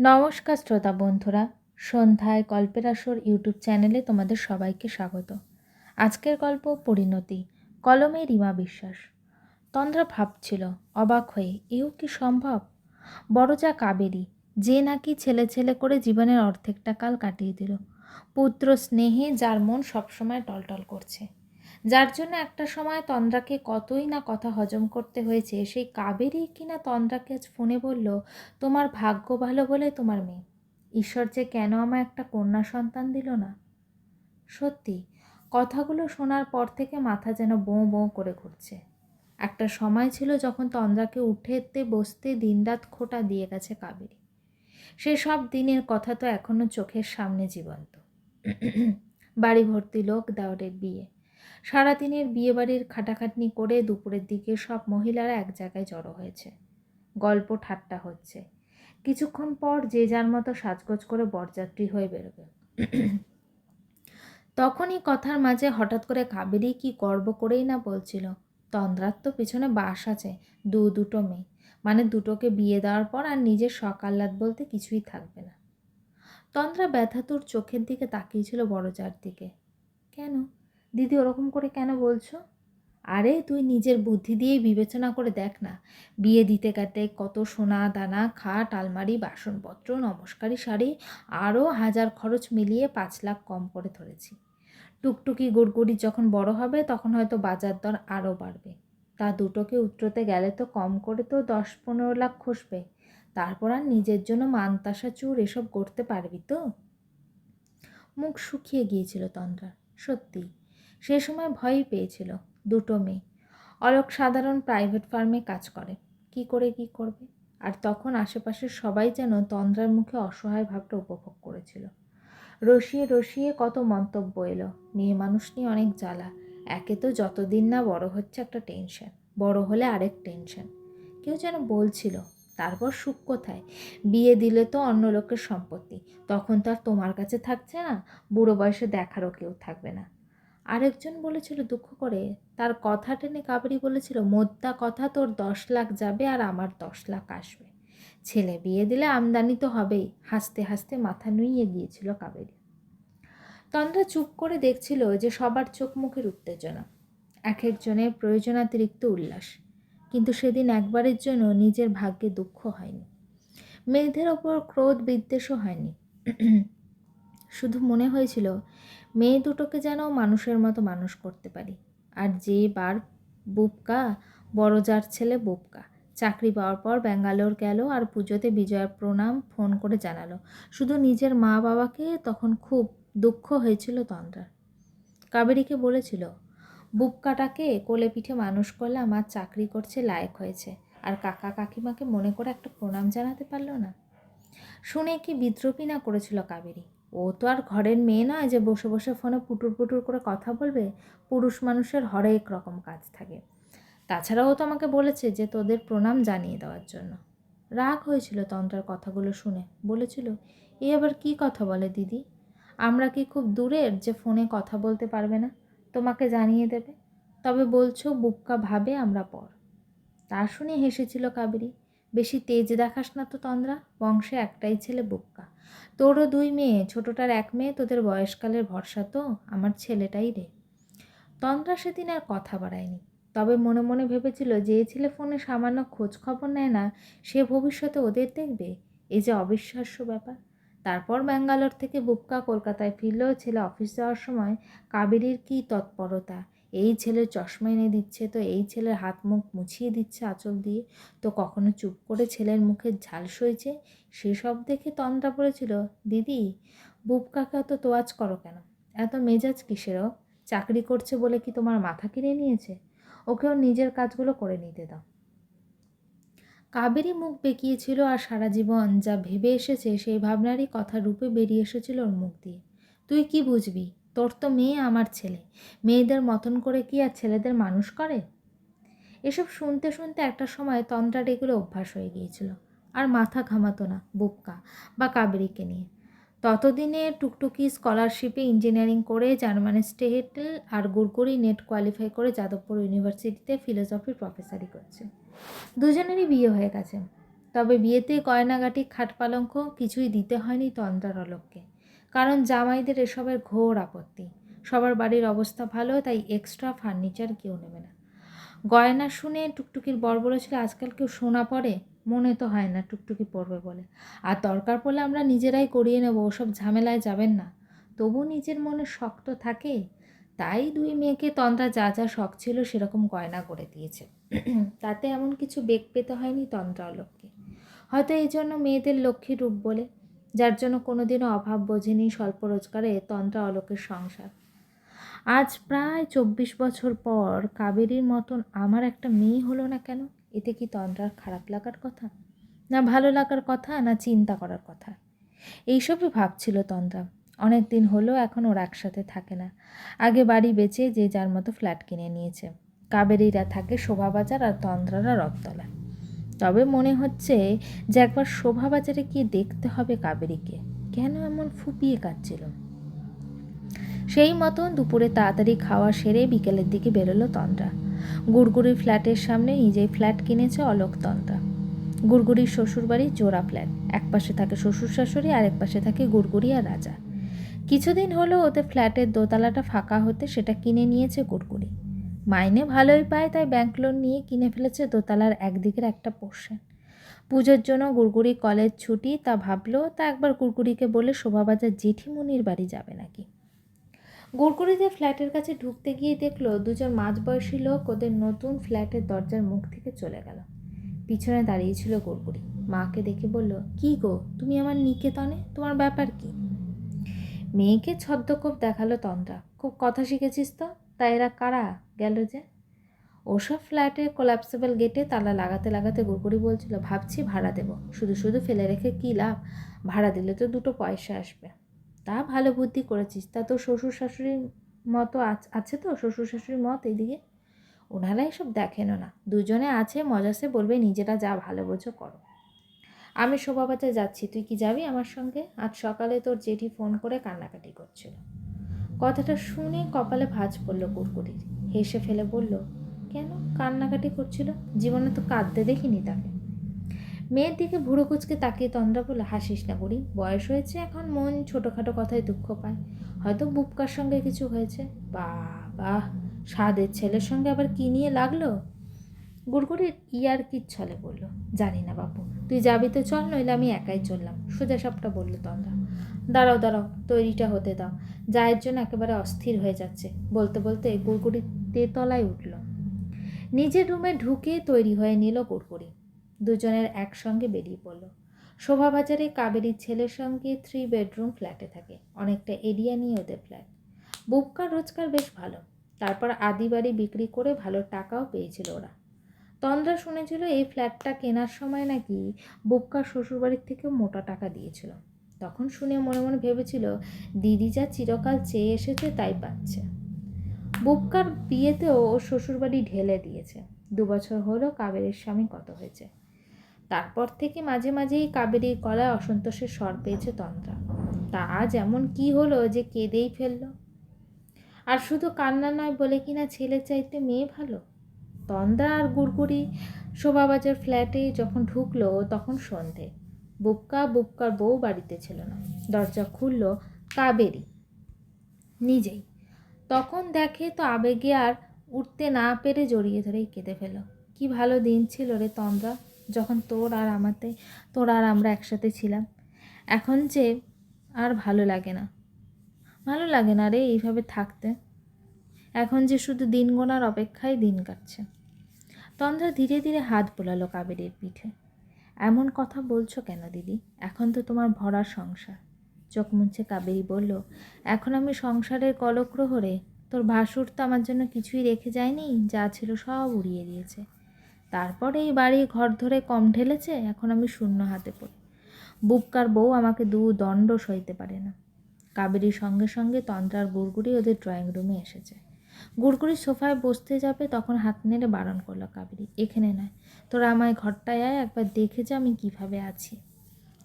নমস্কার শ্রোতা বন্ধুরা, সন্ধ্যায় গল্পের আসর ইউটিউব চ্যানেলে তোমাদের সবাইকে স্বাগত। আজকের গল্প পরিণতি, কলমে রিমা বিশ্বাস। তন্দ্রা ভাবছিল, অবাক হয়ে, এও কি সম্ভব? বড় যা কাবেরী, যে নাকি ছেলে ছেলে করে জীবনের অর্ধেকটা কাল কাটিয়ে দিল। পুত্র স্নেহে যার মন সবসময় টলটল করছে। যার জন্য একটা সময় তন্দ্রাকে কতই না কথা হজম করতে হয়েছে, সেই কাবেরই কিনা তন্দ্রাকে আজ ফোনে বলল, তোমার ভাগ্য ভালো বলে তোমার মেয়ে। ঈশ্বর যে কেন আমায় একটা কন্যা সন্তান দিল না? সত্যি, কথাগুলো শোনার পর থেকে মাথা যেন বোঁ বোঁ করে ঘুরছে। একটা সময় ছিল যখন তন্দ্রাকে উঠেতে, বসতে, দিনরাত খোটা দিয়ে গেছে কাবেরী। সে সব দিনের কথা তো এখনও চোখের সামনে জীবন্ত। বাড়ি ভর্তি লোক দেওয়ারের বিয়ে। সারাদিনের বিয়েবাড়ির খাটাখাটনি করে দুপুরের দিকে সব মহিলারা এক জায়গায় জড়ো হয়েছে। গল্প ঠাট্টা হচ্ছে। কিছুক্ষণ পর যে যার মতো সাজগোজ করে বরযাত্রী হয়ে বেরোবে। তখনই কথার মাঝে হঠাৎ করে কাবেরি কি গর্ব করেই না বলছিল, তন্দ্রার তো পিছনে বাস আছে, দু দুটো মেয়ে। মানে দুটোকে বিয়ে দেওয়ার পর আর নিজের সকাল্লাদ বলতে কিছুই থাকবে না। তন্দ্রা ব্যথাতুর চোখের দিকে তাকিয়েছিল বড়জার দিকে। কেন? দিদি ওরকম করে কেন বলছো? আরে তুই নিজের বুদ্ধি দিয়েই বিবেচনা করে দেখ না। বিয়ে দিতে কাটে কত সোনা দানা, খাট, আলমারি, বাসনপত্র, নমস্কারি শাড়ি, আরও হাজার খরচ মিলিয়ে পাঁচ লাখ কম করে ধরেছি। টুকটুকি গুড়গুড়ি যখন বড় হবে তখন হয়তো বাজার দর আরও বাড়বে। তা দুটোকে উত্তরতে গেলে তো কম করে তো দশ পনেরো লাখ খসবে। তারপর আর নিজের জন্য মানতাসা চুর এসব করতে পারবি তো? মুখ শুকিয়ে গিয়েছিল তন্দ্রার। সত্যি সে সময় ভয়ই পেয়েছিল দুটো মেয়ে। অলোক সাধারণ প্রাইভেট ফার্মে কাজ করে। কি করে কি করবে? আর তখন আশেপাশের সবাই যেন তন্দ্রার মুখে অসহায় ভাবটা উপভোগ করেছিল। রসিয়ে রসিয়ে কত মন্তব্য এলো। মেয়ে মানুষ নিয়ে অনেক জ্বালা। একে তো যতদিন না বড় হচ্ছে একটা টেনশন বড় হলে আরেক টেনশন কেউ যেন বলছিল, তারপর সুখ কোথায়? বিয়ে দিলে তো অন্য লোকের সম্পত্তি। তখন তো আর তোমার কাছে থাকছে না। বুড়ো বয়সে দেখারও কেউ থাকবে না। আরেকজন বলেছিল দুঃখ করে, তার কথা টেনে কাবেরি বলেছিল, মোদ্দা কথা, তোর দশ লাখ যাবে আর আমার দশ লাখ আসবে। ছেলে বিয়ে দিলে আমদানি তো হবেই। হাসতে হাসতে মাথা নুইয়ে গিয়েছিল কাবেরি। তন্দ্রা চুপ করে দেখছিল যে সবার চোখ মুখের উত্তেজনা। এক একজনের প্রয়োজনাতিরিক্ত উল্লাস। কিন্তু সেদিন একবারের জন্য নিজের ভাগ্যে দুঃখ হয়নি। মেয়েদের ওপর ক্রোধ বিদ্বেষও হয়নি। শুধু মনে হয়েছিল, মেয়ে দুটোকে যেন মানুষের মতো মানুষ করতে পারি। আর যে বার বুবকা, বড় যার ছেলে বুবকা। চাকরি পাওয়ার পর ব্যাঙ্গালোর গেল আর পুজোতে বিজয়ের প্রণাম ফোন করে জানালো। শুধু নিজের মা বাবাকে তখন খুব দুঃখ হয়েছিল তন্দ্রার। কাবেরীকে বলেছিল, বুবকাটাকে কোলে পিঠে মানুষ করলে আমার চাকরি করছে লায়ক হয়েছে। আর কাকা কাকিমাকে মনে করে একটা প্রণাম জানাতে পারল না। শুনে কি বিদ্রোপী না করেছিল কাবেরী? ও তো আর ঘরের মেয়ে নয় যে বসে বসে ফোনে পুটুর পুটুর করে কথা বলবে, পুরুষ মানুষের হরেক রকম কাজ থাকে। তাছাড়াও তো আমাকে বলেছে যে তোদের প্রণাম জানিয়ে দেওয়ার জন্য। রাগ হয়েছিল তন্ত্রার কথাগুলো শুনে। বলেছিল, এ আবার কি কথা বলে দিদি? আমরা কি খুব দূরের যে ফোনে কথা বলতে পারবে না? তোমাকে জানিয়ে দেবে। তবে বলছো বুক্কা ভাবে আমরা পর। তা শুনে হেসেছিল কাবেরী। বেশি তেজ দেখাস না তো তন্দ্রা, বংশে একটাই ছেলে বুক্কা। তোরও দুই মেয়ে, ছোটোটার এক মেয়ে, তোদের বয়সকালের ভরসা তো, আমার ছেলেটাই রে। তন্দ্রা সেদিন আর কথা বাড়ায়নি। তবে মনে মনে ভেবেছিল, যে ছেলে ফোনে সামান্য খোঁজ খবর নেয় না, সে ভবিষ্যতে ওদের দেখবে। এই যে অবিশ্বাস্য ব্যাপার। তারপর ব্যাঙ্গালোর থেকে বুক্কা কলকাতায় ফিরলেও ছেলে অফিস যাওয়ার সময় কাবেরীর কী তৎপরতা এই ছেলে চশমা এনে দিচ্ছে, তো এই ছেলের হাত মুখ মুছিয়ে দিচ্ছে আঁচল দিয়ে। তো কখনো চুপ করে ছেলের মুখে ঝাল সইছে? সেসব দেখে তন্দ্রা পড়েছিল, দিদি বুবকাকে অত তোয়াজ করো কেন? এত মেজাজ কিসেরও চাকরি করছে বলে কি তোমার মাথা কিনে নিয়েছে? ওকেও নিজের কাজগুলো করে নিতে দাও। কাবেরই মুখ বেঁকিয়েছিল আর সারা জীবন যা ভেবে এসেছে সেই ভাবনারই কথা রূপে বেরিয়ে এসেছিল ওর মুখ দিয়ে। তুই কি বুঝবি? তোর তো মেয়ে আমার ছেলে। মেয়েদের মতন করে কি আর ছেলেদের মানুষ করে? এসব শুনতে শুনতে একটা সময় তন্ত্রার এগুলো অভ্যাস হয়ে গিয়েছিল। আর মাথা ঘামাতো না বুক্কা বা কাবেরিকে নিয়ে। ততদিনে টুকটুকি স্কলারশিপে ইঞ্জিনিয়ারিং করে জার্মানি স্টেট আর গুড়গুড়ি নেট কোয়ালিফাই করে যাদবপুর ইউনিভার্সিটিতে ফিলোসফির প্রফেসরি করছে। দুজনেরই বিয়ে হয়ে গেছে। তবে বিয়েতে গয়নাগাটি খাট পালঙ্ক কিছুই দিতে হয়নি তন্দ্রার অলোককে কারণ জামাইদের এসবের ঘোর আপত্তি। সবার বাড়ির অবস্থা ভালো, তাই এক্সট্রা ফার্নিচার কেউ নেবে না। গয়না শুনে টুকটুকির বর বলেছিল, আজকাল কেউ শোনা পড়ে মনে তো হয় না টুকটুকি পড়বে বলে। আর দরকার পড়লে আমরা নিজেরাই করিয়ে নেব, ওসব ঝামেলায় যাবেন না। তবু নিজের মনে শক্ত থাকে। তাই দুই মেয়েকে তন্দ্রা যা যা শখ ছিল সেরকম গয়না করে দিয়েছে। তাতে এমন কিছু বেগ পেতে হয়নি তন্দ্রা অলোককে হয়তো এই জন্য মেয়েদের লক্ষ্মী রূপ বলে যার জন্য কোনোদিনও অভাব বোঝেনি স্বল্প রোজগারে তন্ত্রা অলোকের সংসার। আজ প্রায় চব্বিশ বছর পর কাবেরীর মতন আমার একটা মেয়ে হলো না কেন? এতে কি তন্দ্রার খারাপ লাগার কথা? না ভালো লাগার কথা, না চিন্তা করার কথা? এইসবই ভাবছিল তন্দ্রা অনেক দিন হলো এখন ওর একসাথে থাকে না। আগে বাড়ি বেচে যে যার মতো ফ্ল্যাট কিনে নিয়েছে। কাবেরীরা থাকে শোভাবাজার আর তন্দ্রারা রথতলায়। তবে মনে হচ্ছে যে একবার শোভাবাজারে গিয়ে দেখতে হবে কাবেরীকে। কেন এমন ফুপিয়ে কাঁদছিল? সেই মতন দুপুরে তাড়াতাড়ি খাওয়া সেরে বিকেলের দিকে বেরোলো তন্দ্রা। গুড়গুড়ির ফ্ল্যাটের সামনে নিজেই ফ্ল্যাট কিনেছে অলোক তন্দ্রা। গুড়গুড়ির শ্বশুরবাড়ি জোড়া ফ্ল্যাট। এক পাশে থাকে শ্বশুর শাশুড়ি আর এক পাশে থাকে গুড়গুড়ি আর রাজা। কিছুদিন হলো ওদের ফ্ল্যাটের দোতলাটা ফাঁকা হতে সেটা কিনে নিয়েছে গুড়গুড়ি। মাইনে ভালোই পায়, তাই ব্যাংক লোন নিয়ে কিনে ফেলেছে দোতলার একদিকের একটা পোর্শন পুজোর জন্য গুড়গুড়ি কলেজ ছুটি, তা ভাবলো, তা একবার গুড়গুড়িকে বলে শোভাবাজার জেঠিমুনির বাড়ি যাবে নাকি? গুড়গুড়িতে ফ্ল্যাটের কাছে ঢুকতে গিয়ে দেখল, দুজন মাঝবয়সী লোক ওদের নতুন ফ্ল্যাটের দরজার মুখ থেকে চলে গেল। পিছনে দাঁড়িয়েছিল গুড়গুড়ি। মাকে দেখে বলল, কি গো, তুমি আমার নিকেতনে? তোমার ব্যাপার কি? মেয়েকে ছদ্মকোপ দেখাল তন্দ্রা। খুব কথা শিখেছিস তো? তাই এরা কারা? গেল যে। ওসব ফ্ল্যাটে কোলাপসেবল গেটে তালা লাগাতে লাগাতে গুড়গুড়ি বলছিল, ভাবছি ভাড়া দেবো। শুধু শুধু ফেলে রেখে কী লাভ? ভাড়া দিলে তো দুটো পয়সা আসবে। তা ভালো বুদ্ধি করেছিস। তা তো শ্বশুর শাশুড়ির মতো আছে তো? শ্বশুর শাশুড়ির মত এদিকে? ওনারা এসব দেখেনও না। দুজনে আছে মজাসে বলবে, নিজেরা যা ভালো বোঝো করো। আমি শোভাবাজার যাচ্ছি। তুই কি যাবি আমার সঙ্গে? আজ সকালে তোর জেঠি ফোন করে কান্নাকাটি করছিল। কথাটা শুনে কপালে ভাঁজ পড়ল কুরকুরির। হেসে ফেলে বলল, কেন কান্নাকাটি করছিল? জীবনে তো কাঁদতে দেখিনি তাকে। মেয়ের দিকে ভুড়ো কুচকে তাকিয়ে তন্দ্রা বলে হাসিস না করি বয়স হয়েছে এখন, মন ছোটোখাটো কথায় দুঃখ পায়। হয়তো বুপকার সঙ্গে কিছু হয়েছে। বা বাহ স্বাদের ছেলের সঙ্গে আবার কি নিয়ে লাগল? গুড়গুড়ির ইয়ার কি ছলে বলল, জানি না বাপু, তুই যাবি তো চল, নইলে আমি একাই চললাম। সোজা সবটা বলল তন্দ্রা, দাঁড়াও দাঁড়াও, তৈরিটা হতে দাও। যায়ের জন্য একেবারে অস্থির হয়ে যাচ্ছে। বলতে বলতে গুড়গুড়ি তেতলায় উঠল। নিজের রুমে ঢুকে তৈরি হয়ে নিল গুড়গুড়ি দুজনের একসঙ্গে বেরিয়ে পড়ল। শোভাবাজারে কাবেরীর ছেলের সঙ্গে থ্রি বেডরুম ফ্ল্যাটে থাকে। অনেকটা এরিয়া নিয়ে ওদের ফ্ল্যাট বুবকার রোজগার বেশ ভালো। তারপর আদি বাড়ি বিক্রি করে ভালো টাকাও পেয়েছিল ওরা। তন্দ্রা শুনেছিল এই ফ্ল্যাটটা কেনার সময় নাকি বুবকার শ্বশুরবাড়ির থেকেও মোটা টাকা দিয়েছিল। তখন শুনে মনে মনে ভেবেছিল, দিদি যা চিরকাল চেয়ে এসেছে, তাই পাচ্ছে। বুবকার বিয়েতেও ওর শ্বশুরবাড়ি ঢেলে দিয়েছে। দু বছর হলো কাবেরের স্বামী কত হয়েছে। তারপর থেকে মাঝে মাঝেই কাবেরীর গলায় অসন্তোষের স্বর পেয়েছে তন্দ্রা। তা আজ এমন কি হলো যে কেঁদেই ফেলল? আর শুধু কান্না নয়, বলে কিনা ছেলে চাইতে মেয়ে ভালো? তন্দ্রা আর গুড়গুড়ি শোভাবাজার ফ্ল্যাটে যখন ঢুকলো, তখন সন্ধে। বুবকা বুবকার বউ বাড়িতে ছিল না। দরজা খুলল কাবেরী। নিজেই। তখন দেখে তো আবেগে আর উঠতে না পেরে জড়িয়ে ধরেই কেঁদে ফেল। কি ভালো দিন ছিল রে তন্দ্রা, যখন তোর আর আমাতে, তোর আর আমরা একসাথে ছিলাম। এখন যে আর ভালো লাগে না। ভালো লাগে না রে এইভাবে থাকতে। এখন যে শুধু দিন গোনার অপেক্ষায় দিন কাটছে। তন্দ্রা ধীরে ধীরে হাত বোলালো কাবেরীর পিঠে। এমন কথা বলছো কেন, দিদি? এখন তো তোমার ভরা সংসার। চোখ মুছে কাবেরী বলল, এখন আমি সংসারের কলক্রহরে তোর ভাসুর তো আমার জন্য কিছুই রেখে যায়নি, যা ছিল সব উড়িয়ে দিয়েছে। তারপরে এই বাড়ি ঘর ধরে কম ঢেলেছে, এখন আমি শূন্য হাতে পড়ি। বুবকার বউ আমাকে দু দণ্ড সইতে পারে না। কাবেরীর সঙ্গে সঙ্গে তন্ত্রার গুড়গুড়ি ওদের ড্রয়িং রুমে এসেছে। গুড়গুড়ি সোফায় বসতে যাবে, তখন হাত নেড়ে বারণ করল কাবেরী, এখানে নয়, তোরা আমায় ঘরটায় আয়, একবার দেখে যা আমি কীভাবে আছি।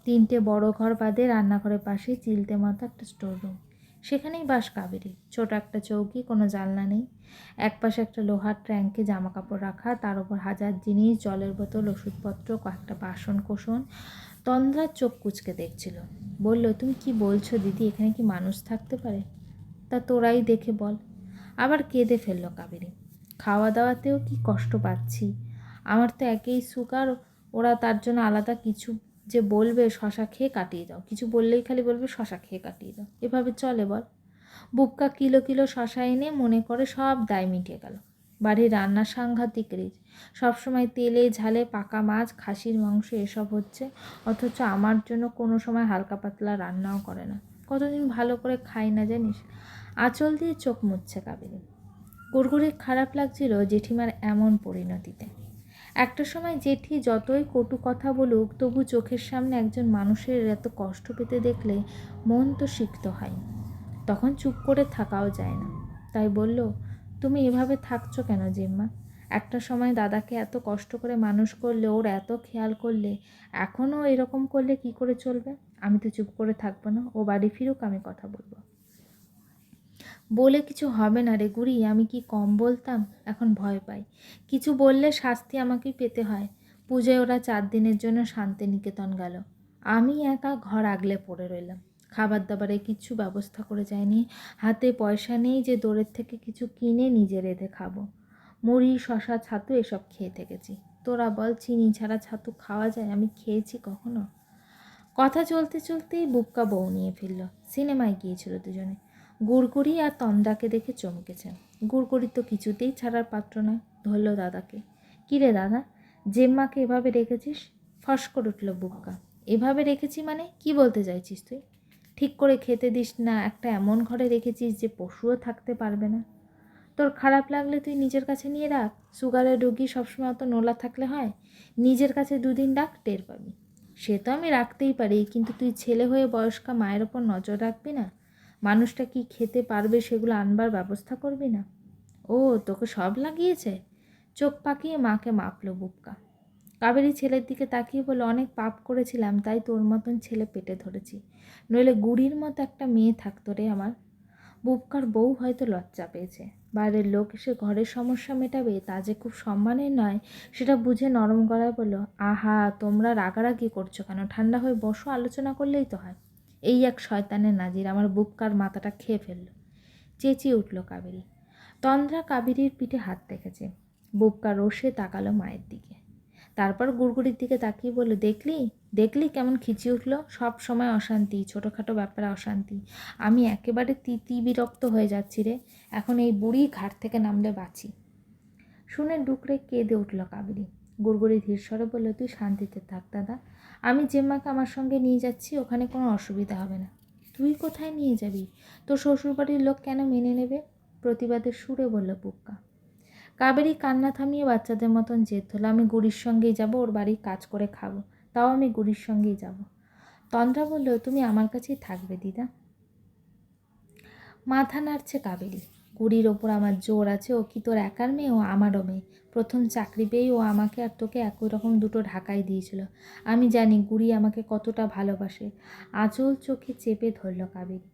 তিনটে বড় ঘর বাদে রান্নাঘরের পাশে চিলতে মতো একটা স্টোর রুম সেখানেই বাস কাবেরি। ছোট একটা চৌকি, কোনো জানলা নেই। একপাশে একটা লোহার ট্যাঙ্কে জামা কাপড় রাখা, তার উপর হাজার জিনিস, জলের বোতল, ওষুধপত্র, কয়েকটা বাসন কোসন তন্দ্রার চোখ কুচকে দেখছিল। বলল, তুমি কি বলছো দিদি, এখানে কি মানুষ থাকতে পারে? তা তোরাই দেখে বল। আবার কেঁদে ফেলল কাবেরি। খাওয়া দাওয়াতেও কি কষ্ট পাচ্ছি? আমার তো একেই সুগার, ওরা তার জন্য আলাদা কিছু যে বলবে শশা খেয়ে কাটিয়ে দাও, কিছু বললেই খালি বলবে শশা খেয়ে কাটিয়ে দাও। এভাবে চলে বল। বুক্কা কিলো কিলো শশা এনে মনে করে সব দায় মিটিয়ে গেল। বাড়ির রান্না সাংঘাতিক রিচ সবসময় তেলে ঝালে পাকা মাছ, খাসির মাংস এসব হচ্ছে, অথচ আমার জন্য কোনো সময় হালকা পাতলা রান্নাও করে না। কতদিন ভালো করে খাই না জানিস? আঁচল দিয়ে চোখ মুচ্ছে কাবেরি। গুড়গুড়ি খারাপ লাগছিল জেঠিমার এমন পরিণতিতে। একটা সময় জেঠি যতই কটু কথা বলুক, তবু চোখের সামনে একজন মানুষের এত কষ্ট পেতে দেখলে মন তো সিক্ত হয়। তখন চুপ করে থাকাও যায় না। তাই বলল, তুমি এভাবে থাকছো কেন জিম্মা? একটা সময় দাদাকে এত কষ্ট করে মানুষ করলে, ওর এত খেয়াল করলে, এখনও এরকম করলে কি করে চলবে? আমি তো চুপ করে থাকব না, ও বাড়ি ফিরুক, আমি কথা বলব। বলে কিছু হবে না রে গুড়ি, আমি কি কম বলতাম? এখন ভয় পাই। কিছু বললে শাস্তি আমাকেই পেতে হয়। পুজোয় ওরা চার দিনের জন্য শান্তিনিকেতন গেল। আমি একা ঘর আগলে পড়ে রইলাম। খাবার দাবারে কিছু ব্যবস্থা করে যায়নি হাতে পয়সা নেই যে দৌড়ের থেকে কিছু কিনে নিজে রেঁধে খাব। মুড়ি, শশা, ছাতু, এসব খেয়ে থেকেছি। তোরা বল, চিনি ছাড়া ছাতু খাওয়া যায়? আমি খেয়েছি কখনো? কথা চলতে চলতেই বুক্কা বউ নিয়ে ফিরল। সিনেমায় গিয়েছিল দুজনে। গুড়গুড়ি আর তন্দাকে দেখে চমকেছে। গুড়গুড়ি তো কিছুতেই ছাড়ার পাত্র নয়, ধরল দাদাকে। কিরে দাদা, জেম্মাকে এভাবে রেখেছিস? ফস করে উঠল বুক্কা এভাবে রেখেছি মানে? কি বলতে চাইছিস তুই? ঠিক করে খেতে দিস না, একটা এমন ঘরে রেখেছিস যে পশুও থাকতে পারবে না। তোর খারাপ লাগলে তুই নিজের কাছে নিয়ে রাখ। সুগারের রুগী সবসময় অত নোলা থাকলে হয়। নিজের কাছে দুদিন ডাক টের পাবি। সে তো আমি রাখতেই পারি, কিন্তু তুই ছেলে হয়ে বয়স্কা মায়ের ওপর নজর রাখবি না? মানুষটা কি খেতে পারবে সেগুলো আনবার ব্যবস্থা করবি না? ও, তোকে সব লাগিয়েছে? চোখ পাকিয়ে মাকে মাপলো বুবকা। কাবেরি ছেলের দিকে তাকিয়ে বলে অনেক পাপ করেছিলাম, তাই তোর মতন ছেলে পেটে ধরেছি। নইলে গুড়ির মতো একটা মেয়ে থাকতো রে আমার। বুবকার বউ হয়তো লজ্জা পেয়েছে। বাইরের লোক এসে ঘরের সমস্যা মেটাবে, তা যে খুব সম্মানের নয়, সেটা বুঝে নরম গলায় বলল, আহা, তোমরা রাগারাগি করছ কেন? ঠান্ডা হয়ে বসো, আলোচনা করলেই তো হয়। এই এক শয়তানের নাজির আমার বুবকার মাথাটা খেয়ে ফেলল। চেঁচিয়ে উঠল কাবেরি। তন্দ্রা কাবেরির পিঠে হাত দেখেছে বুবকা রোষে তাকালো মায়ের দিকে। তারপর গুড়গুড়ির দিকে তাকিয়ে বলল, দেখলি? দেখলি কেমন খিচি উঠল? সব সময় অশান্তি, ছোটোখাটো ব্যাপারে অশান্তি। আমি একেবারে তিতি বিরক্ত হয়ে যাচ্ছি রে। এখন এই বুড়ি ঘাট থেকে নামলে বাঁচি। শুনে ডুকরে কেঁদে উঠল কাবেরি। গুড়গুড়ি ধীরস্বরে বলল, তুই শান্তিতে থাক দাদা। আমি জেম্মাকে আমার সঙ্গে নিয়ে যাচ্ছি, ওখানে কোনো অসুবিধা হবে না। তুই কোথায় নিয়ে যাবি? তোর শ্বশুরবাড়ির লোক কেন মেনে নেবে? প্রতিবাদের সুরে বলল পুক্কা কাবেরি কান্না থামিয়ে বাচ্চাদের মতন জেদ হলো, আমি গুড়ির সঙ্গেই যাব, ওর বাড়ি কাজ করে খাব। তাও আমি গুড়ির সঙ্গেই যাব। তন্দ্রা বলল, তুমি আমার কাছেই থাকবে, দিদা। মাথা নাড়ছে কাবেরি। গুড়ির ওপর আমার জোর আছে, ও কি তোর একার মেয়ে? ও আমারও মেয়ে। প্রথম চাকরি পেয়েই ও আমাকে আর তোকে একই রকম দুটো ঢাকায় দিয়েছিল। আমি জানি গুড়ি আমাকে কতটা ভালোবাসে। আঁচল চোখে চেপে ধরল কাবেরি।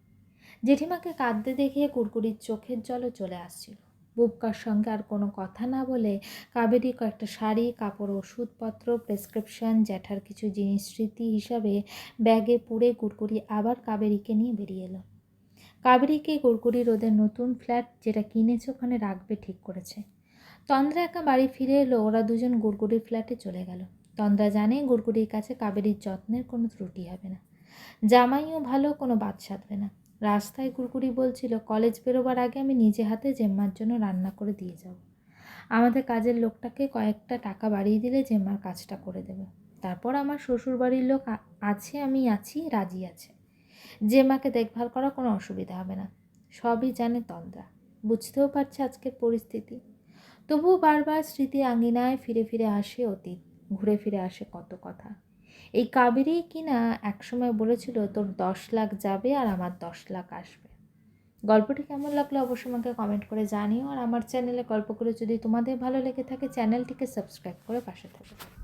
জেঠিমাকে কাঁদতে দেখে কুরকুরির চোখের জলও চলে আসছিল। বুবকার সঙ্গে আর কোনো কথা না বলে কাবেরি কয়েকটা শাড়ি, কাপড়, ওষুধপত্র প্রেসক্রিপশন জ্যাঠার কিছু জিনিস, স্মৃতি হিসাবে ব্যাগে পুড়ে কুরকুরি আবার কাবেরিকে নিয়ে বেরিয়ে এলো। কাবেরিকে গুড়গুড়ির ওদের নতুন ফ্ল্যাট যেটা কিনেছে ওখানে রাখবে ঠিক করেছে। তন্দ্রা একা বাড়ি ফিরে এলো, ওরা দুজন গুড়গুড়ির ফ্ল্যাটে চলে গেল। তন্দ্রা জানে গুড়গুড়ির কাছে কাবেরির যত্নের কোনো ত্রুটি হবে না। জামাইও ভালো, কোনো বাদ সাধবে না। রাস্তায় কুরকুরি বলছিল, কলেজ বেরোবার আগে আমি নিজে হাতে জেম্মার জন্য রান্না করে দিয়ে যাব। আমাদের কাজের লোকটাকে কয়েকটা টাকা বাড়িয়ে দিলে জেম্মার কাজটা করে দেবে। তারপর আমার শ্বশুরবাড়ির লোক আছে, আমি আছি, রাজি আছে। যে মাকে দেখভাল করা কোনো অসুবিধা হবে না। সবই জানে তন্দ্রা। বুঝতেও পারছে আজকের পরিস্থিতি। তবুও বারবার স্মৃতি আঙ্গিনায় ফিরে ফিরে আসে অতীত। ঘুরে ফিরে আসে কত কথা। এই কাবেরি কিনা একসময় বলেছিল, তোর দশ লাখ যাবে আর আমার দশ লাখ আসবে। গল্পটি কেমন লাগল অবশ্যই আমাকে কমেন্ট করে জানিও। আর আমার চ্যানেলে গল্পগুলো যদি তোমাদের ভালো লেগে থাকে চ্যানেলটিকে সাবস্ক্রাইব করে পাশে থাকো।